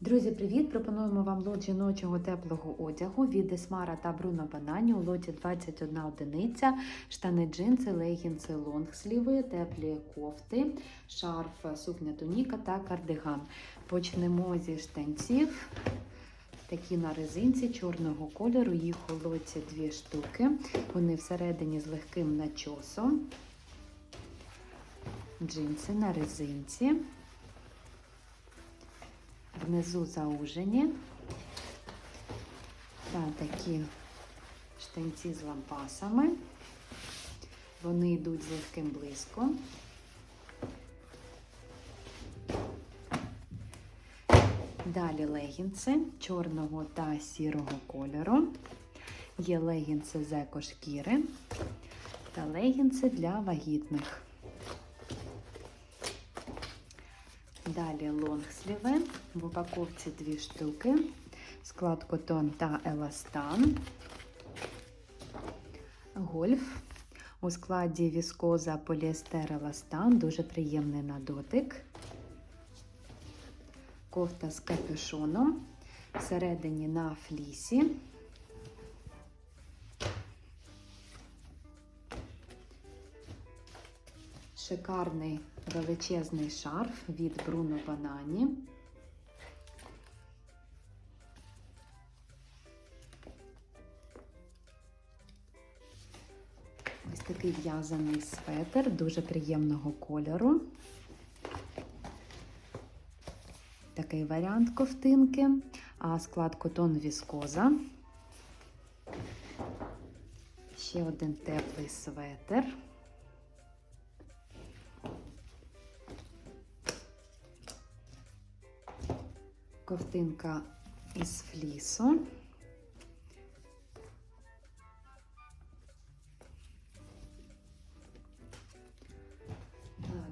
Друзі, привіт! Пропонуємо вам лот жіночого теплого одягу від Есмара та Бруно Банані у лоті 21 одиниця, штани джинси, легінси, лонгсліви, теплі кофти, шарф, сукня туніка та кардиган. Почнемо зі штанців. Такі на резинці чорного кольору, їх у лоті дві штуки. Вони всередині з легким начосом. Джинси на резинці. Внизу заужені. Та такі штанці з лампасами. Вони йдуть з легким блиском. Далі легінси чорного та сірого кольору. Є легінси з екошкіри та легінси для вагітних. Далі лонгсліви. В упаковці дві штуки. Склад котон та еластан. Гольф. У складі віскоза поліестер еластан. Дуже приємний на дотик. Кофта з капюшоном. Всередині на флісі. Шикарний величезний шарф від Bruno Banani. Ось такий в'язаний светр, дуже приємного кольору. Такий варіант ковтинки, а склад котон віскоза. Ще один теплий светр. Ковтинка із флісу.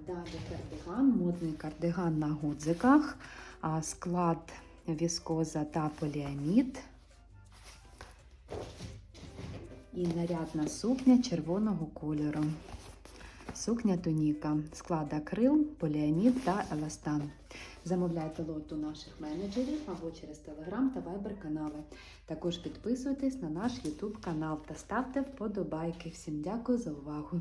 Далі кардиган, модний кардиган на гудзиках, склад віскоза та поліамід. І нарядна сукня червоного кольору. Сукня туніка, склад акрил, поліамід та еластан. Замовляйте лот у наших менеджерів або через Telegram та Viber канали. Також підписуйтесь на наш YouTube канал та ставте вподобайки. Всім дякую за увагу!